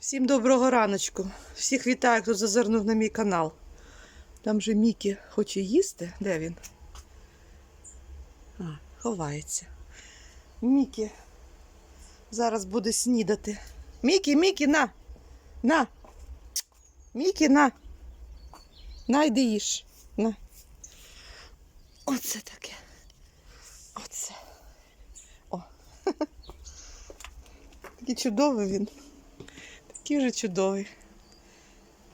Всім доброго раночку. Всіх вітаю, хто зазирнув на мій канал. Там же Мікі хоче їсти. Де він? А, ховається. Мікі зараз буде снідати. Мікі, Мікі, на! На! Мікі, на! На, йди їж. На. Оце таке. Оце. О. Такий чудовий він. Такий вже чудовий.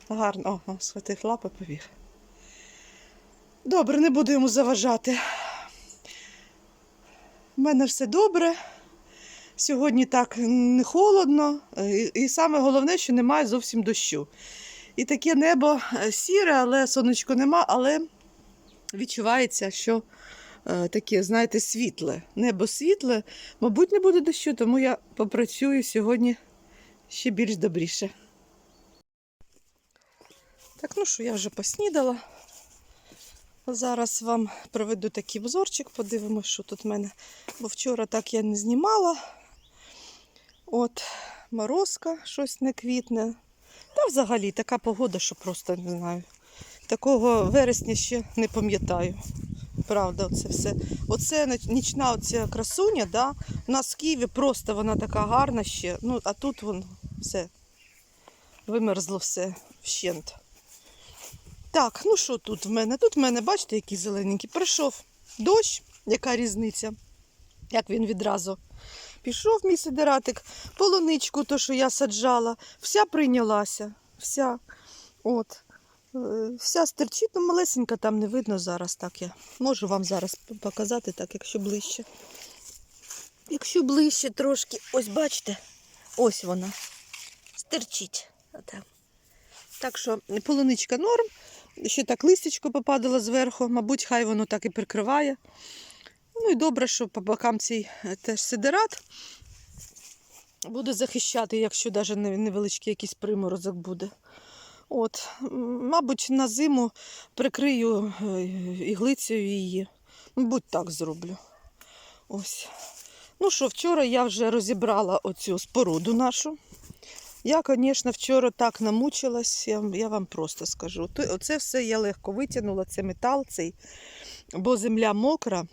Гарно. О, схватив лапи, побіг. Добре, не буду йому заважати. У мене все добре. Сьогодні так не холодно. І, і саме головне, що немає зовсім дощу. І таке небо е, сіре, але сонечко нема, але відчувається, що е, таке, знаєте, світле. Небо світле. Мабуть, не буде дощу, тому я попрацюю сьогодні ще більш добріше. Так, ну що, я вже поснідала. Зараз вам проведу такий обзорчик, подивимося, що тут в мене. Бо вчора так я не знімала. От, морозка, щось не квітне. Та взагалі така погода, що просто не знаю. Такого вересня ще не пам'ятаю. Правда, оце все. Оце нічна оця красуня, да? у нас в Києві просто вона така гарна ще. Ну, а тут вон все. Вимерзло все вщент. Так, ну що тут в мене? Тут в мене, бачите, який зелененький. Прийшов дощ, яка різниця, як він відразу. Пішов мій сидератик, полуничку, то, що я саджала, вся прийнялася. Вся. От. Е, Вся стерчить, ну малесенька там не видно зараз. Так я можу вам зараз показати, так, якщо ближче. Якщо ближче трошки, ось бачите, ось вона. Стерчить. Так що полуничка норм. Ще так листячко попадало зверху, мабуть, хай воно так і прикриває. Ну і добре, що по бокам цей е, теж сидерат буде захищати, якщо навіть невеличкий якийсь приморозок буде. От, мабуть, на зиму прикрию е, іглицею її. Мабуть, так зроблю. Ось. Ну що, вчора я вже розібрала оцю споруду нашу. Я, звісно, вчора так намучилась, я, я вам просто скажу. Оце все я легко витягнула, це метал цей, бо земля мокра.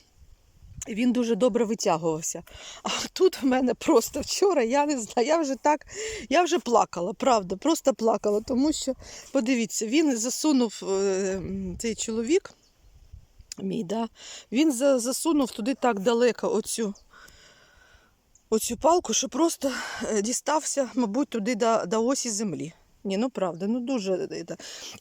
І він дуже добре витягувався. А тут в мене просто вчора, я не знаю, я вже так, я вже плакала, правда, просто плакала, тому що, подивіться, він засунув е, цей чоловік, мій, да, він засунув туди так далеко оцю, оцю палку, що просто е, дістався, мабуть, туди до, до осі землі. Ні, ну правда, ну дуже. е.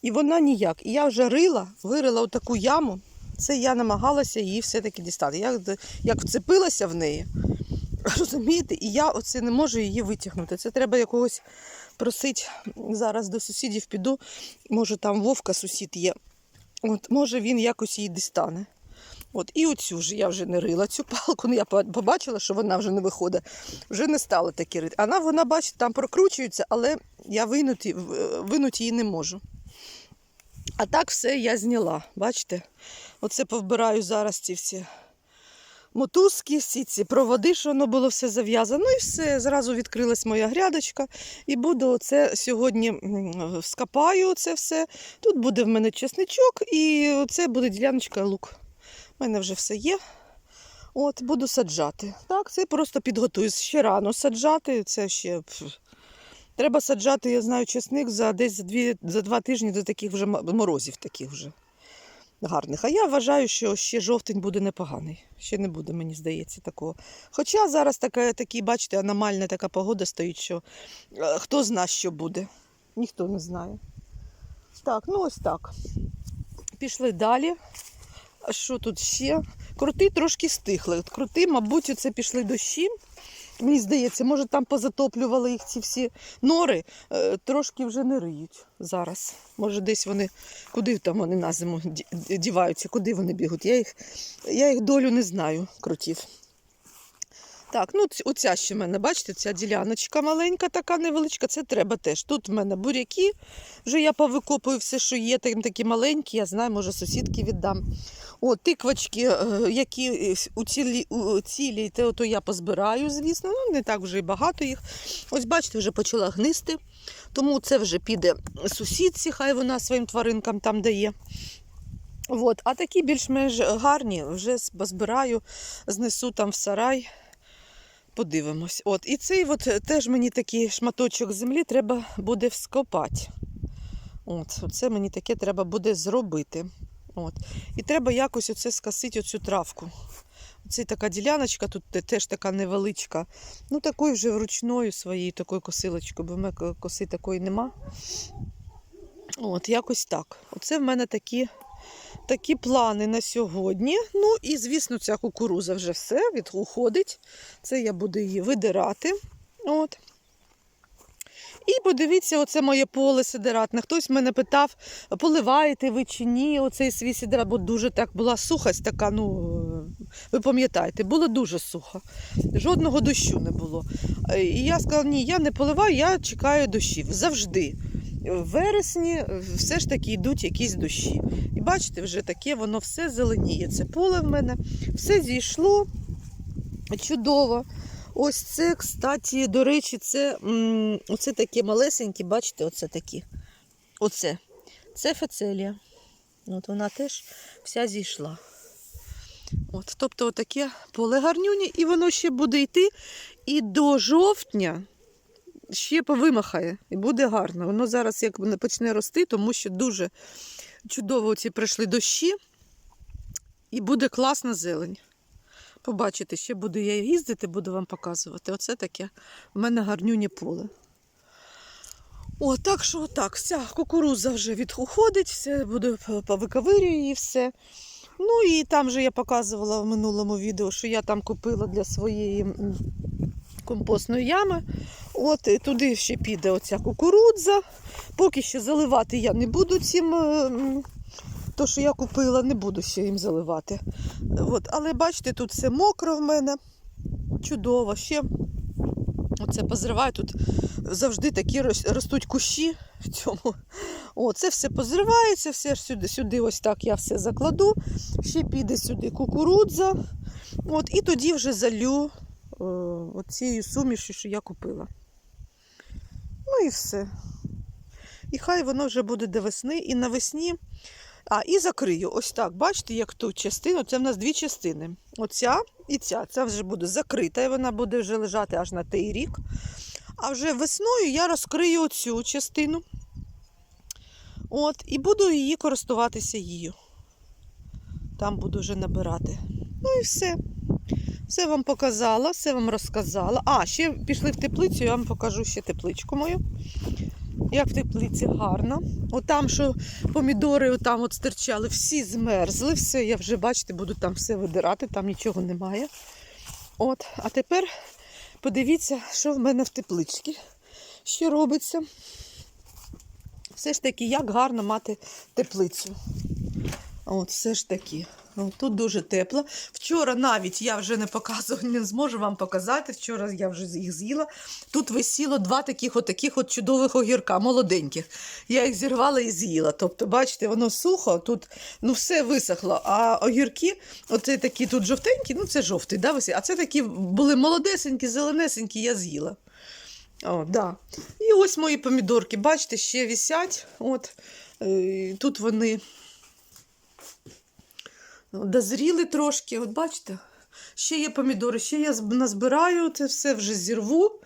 І вона ніяк. І я вже рила, вирила таку яму. Це я намагалася її все-таки дістати. Я як вцепилася в неї, розумієте, і я оце не можу її витягнути. Це треба якогось просити. Зараз до сусідів піду. Може, там Вовка сусід є. От, може, він якось її дістане. От, і оцю ж я вже не рила цю палку. Ну, я побачила, що вона вже не виходить. Вже не стала таки рити. Вона, вона, бачите, там прокручується, але я винути, винути її не можу. А так все я зняла. Бачите? Оце повбираю зараз ці всі мотузки, всі ці проводи, що воно було все зав'язано. Ну і все. Зразу відкрилась моя грядочка. І буду оце сьогодні скопаю це все. Тут буде в мене чесничок, і це буде діляночка лук. У мене вже все є. От, буду саджати. Так, це просто підготую. Ще рано саджати. Це ще. Треба саджати, я знаю, чесник за десь за, дві, за два тижні до таких вже морозів таких вже гарних. А я вважаю, що ще жовтень буде непоганий. Ще не буде, мені здається, такого. Хоча зараз така, такі, бачите, аномальна така погода стоїть, що е, хто зна, що буде. Ніхто не знає. Так, ну ось так. Пішли далі. А що тут ще? Крути трошки стихли. Крути, мабуть, це пішли дощі. Мені здається, може там позатоплювали їх ці всі нори, е, трошки вже не риють зараз. Може, десь вони, куди там вони на зиму діваються, куди вони бігуть. Я їх, я їх долю не знаю, крутів. Так, ну оця ще в мене, бачите, ця діляночка маленька, така невеличка, це треба теж. Тут в мене буряки, вже я повикопую все, що є, там такі маленькі, я знаю, може сусідки віддам. О, тиквочки, е, які е, уцілі, у- цілі, то, то я позбираю, звісно, ну не так вже і багато їх. Ось бачите, вже почала гнисти, тому це вже піде сусідці, хай вона своїм тваринкам там дає. От, а такі більш-менш гарні вже збираю, знесу там в сарай. Подивимось. От, і цей от е, теж мені такий шматочок землі треба буде вскопати. От, оце мені таке треба буде зробити. От. І треба якось оце скосити оцю травку. Це така діляночка, тут теж така невеличка. Ну, такою вже вручною своєю такою косилочкою, бо в мене коси такої нема. От, якось так. Оце в мене такі, такі плани на сьогодні. Ну і, звісно, ця кукуруза вже все від, уходить. Це я буду її видирати. От. І подивіться, оце моє поле сидератне. Хтось мене питав, поливаєте ви чи ні, оцей свій сидерат, бо дуже так була сухость така, ну, ви пам'ятаєте, було дуже сухо. Жодного дощу не було. І я сказала, ні, я не поливаю, я чекаю дощів. Завжди. В вересні е, все ж таки йдуть якісь дощі. І бачите, вже таке воно все зеленіє. Це поле в мене, все зійшло чудово. Ось це, кстати, до речі, це м, оце такі малесенькі, бачите, оце такі. Оце. Це фецелія. От вона теж вся зійшла. От, тобто отаке поле гарнюні, і воно ще буде йти і до жовтня ще повимахає, і буде гарно. Воно зараз як не почне рости, тому що дуже чудово ці прийшли дощі, і буде класна зелень. Побачите, ще буду я їздити, буду вам показувати. Оце таке в мене гарнюнє поле. О, так що так, вся кукуруза вже відходить, все буду повиковирюю її все. Ну і там же я показувала в минулому відео, що я там купила для своєї компостної ями. От туди ще піде оця кукурудза. Поки що заливати я не буду цим. е, То, що я купила, не буду ще їм заливати. От, але бачите, тут все мокро в мене. Чудово. Ще оце позриваю. Тут завжди такі ростуть кущі в цьому. О, це все позривається, все сюди, сюди ось так я все закладу. Ще піде сюди кукурудза. От, і тоді вже залю оцією сумішю, що я купила. Ну і все. І хай воно вже буде до весни. І навесні. А, і закрию. Ось так. Бачите, як ту частину. Це в нас дві частини. Оця і ця. Ця вже буде закрита, і вона буде вже лежати аж на той рік. А вже весною я розкрию оцю частину. От, і буду її користуватися її. Там буду вже набирати. Ну і все. Все вам показала, все вам розказала. А, ще пішли в теплицю, я вам покажу ще тепличку мою. Як в теплиці гарно. Отам, що помідори отам от стирчали, всі змерзли, все, я вже, бачите, буду там все видирати, там нічого немає. От, а тепер подивіться, що в мене в тепличці ще робиться. Все ж таки, як гарно мати теплицю. От, все ж таки. Тут дуже тепло. Вчора навіть я вже не показувала, не зможу вам показати. Вчора я вже їх з'їла. Тут висіло два таких от, таких от чудових огірка, молоденьких. Я їх зірвала і з'їла. Тобто, бачите, воно сухо, тут ну, все висохло. А огірки, оце такі тут жовтенькі, ну це жовтий, да, а це такі були молодесенькі, зеленесенькі, я з'їла. О, да. І ось мої помідорки, бачите, ще висять. От, е, тут вони дозріли трошки. От бачите, ще є помідори, ще я назбираю, це все вже зірву.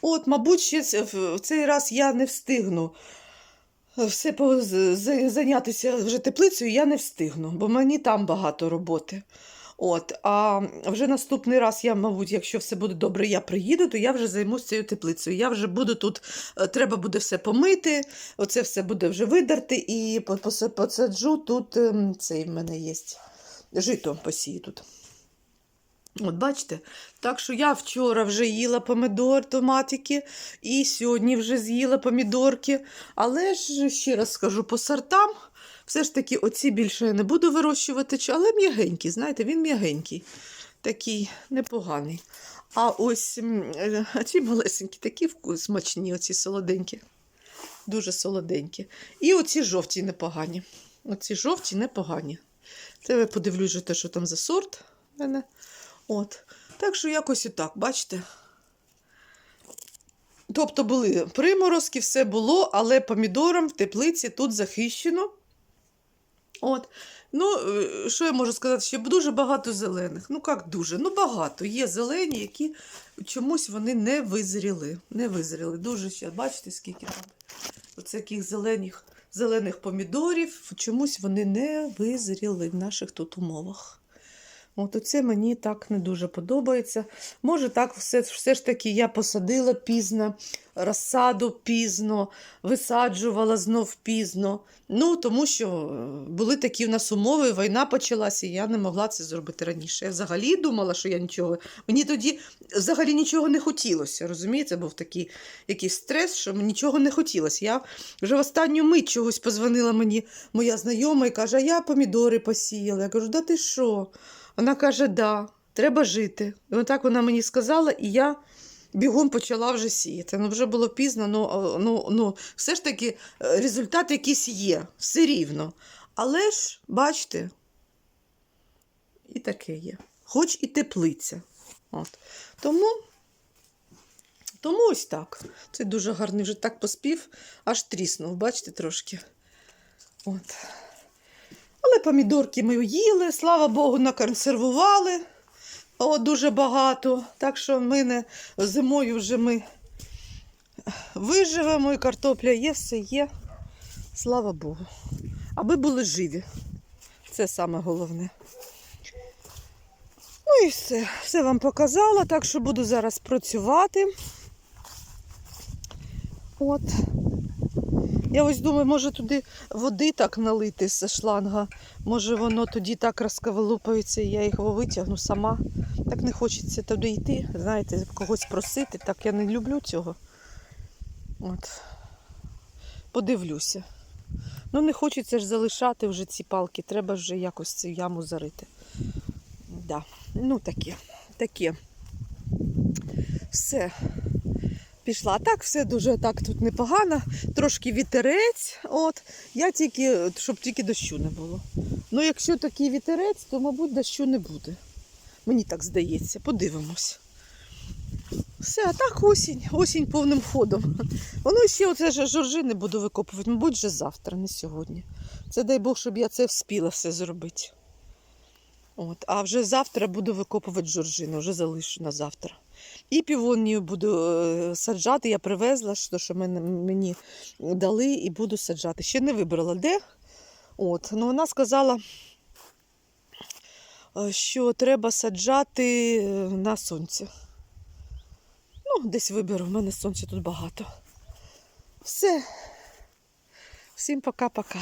От, мабуть, ще в цей раз я не встигну. Все зайнятися вже теплицею я не встигну, бо мені там багато роботи. От, а вже наступний раз я, мабуть, якщо все буде добре, я приїду, то я вже займусь цією теплицею. Я вже буду тут, е, треба буде все помити, оце все буде вже видерти і посаджу тут ем, цей в мене є. Жито посію тут. От бачите, так що я вчора вже їла помідор, томатики, і сьогодні вже з'їла помідорки. Але ж ще раз скажу по сортам, все ж таки оці більше я не буду вирощувати, але м'ягенький, знаєте, він м'ягенький, такий непоганий. А ось е, ці малесенькі, такі смачні, оці солоденькі. Дуже солоденькі. І оці жовті непогані. Оці жовті непогані. Це я подивлюсь, же те, що там за сорт в мене. От. Так що якось і так, бачите. Тобто були приморозки, все було, але помідором в теплиці тут захищено. От. Ну, е, що я можу сказати? Ще дуже багато зелених. Ну, як дуже? Ну, багато. Є зелені, які чомусь вони не визріли. Не визріли. Дуже ще, бачите, скільки там оце таких зелених, зелених помідорів. Чомусь вони не визріли в наших тут умовах. От оце мені так не дуже подобається. Може, так все, все ж таки я посадила пізно, розсаду пізно, висаджувала знов пізно. Ну, тому що е, були такі в нас умови, війна почалася, і я не могла це зробити раніше. Я взагалі думала, що я нічого. Мені тоді взагалі нічого не хотілося. Розумієте, був такий якийсь стрес, що мені нічого не хотілося. Я вже в останню мить чогось позвонила мені моя знайома і каже: а я помідори посіяла. Я кажу, да ти що? Вона каже, да, треба жити. І отак вона мені сказала, і я бігом почала вже сіяти. Ну, вже було пізно, ну, ну, ну все ж таки е, результат якийсь є, все рівно. Але ж, бачите, і таке є. Хоч і теплиця. От. Тому, тому ось так. Це дуже гарний вже так поспів, аж тріснув, бачите, трошки. От. Але помідорки ми їли, слава Богу, наконсервували О, дуже багато. Так що ми не зимою вже ми виживемо, і картопля є, все є. Слава Богу. Аби були живі. Це саме головне. Ну і все. Все вам показала, так що буду зараз працювати. От. Я ось думаю, може туди води так налити з шланга. Може воно тоді так розкавелупається, і я його витягну сама. Так не хочеться туди йти, знаєте, когось просити. Так я не люблю цього. От. Подивлюся. Ну, не хочеться ж залишати вже ці палки, треба вже якось цю яму зарити. Да. Ну, таке, таке. Все. Пішла. Так, все дуже так тут непогано. Трошки вітерець. От. Я тільки, щоб тільки дощу не було. Ну, якщо такий вітерець, то, мабуть, дощу не буде. Мені так здається, подивимось. Все, а так осінь, осінь повним ходом. Воно ще оце ж жоржини буду викопувати, мабуть, вже завтра, не сьогодні. Це дай Бог, щоб я це вспіла все зробити. От, а вже завтра буду викопувати жоржину, вже залишу на завтра. І півонію буду е, саджати. Я привезла, що, мені дали, і буду саджати. Ще не вибрала де. От, ну вона сказала, е, що треба саджати е, на сонці. Ну, десь виберу, в мене сонця тут багато. Все. Всім пока-пока.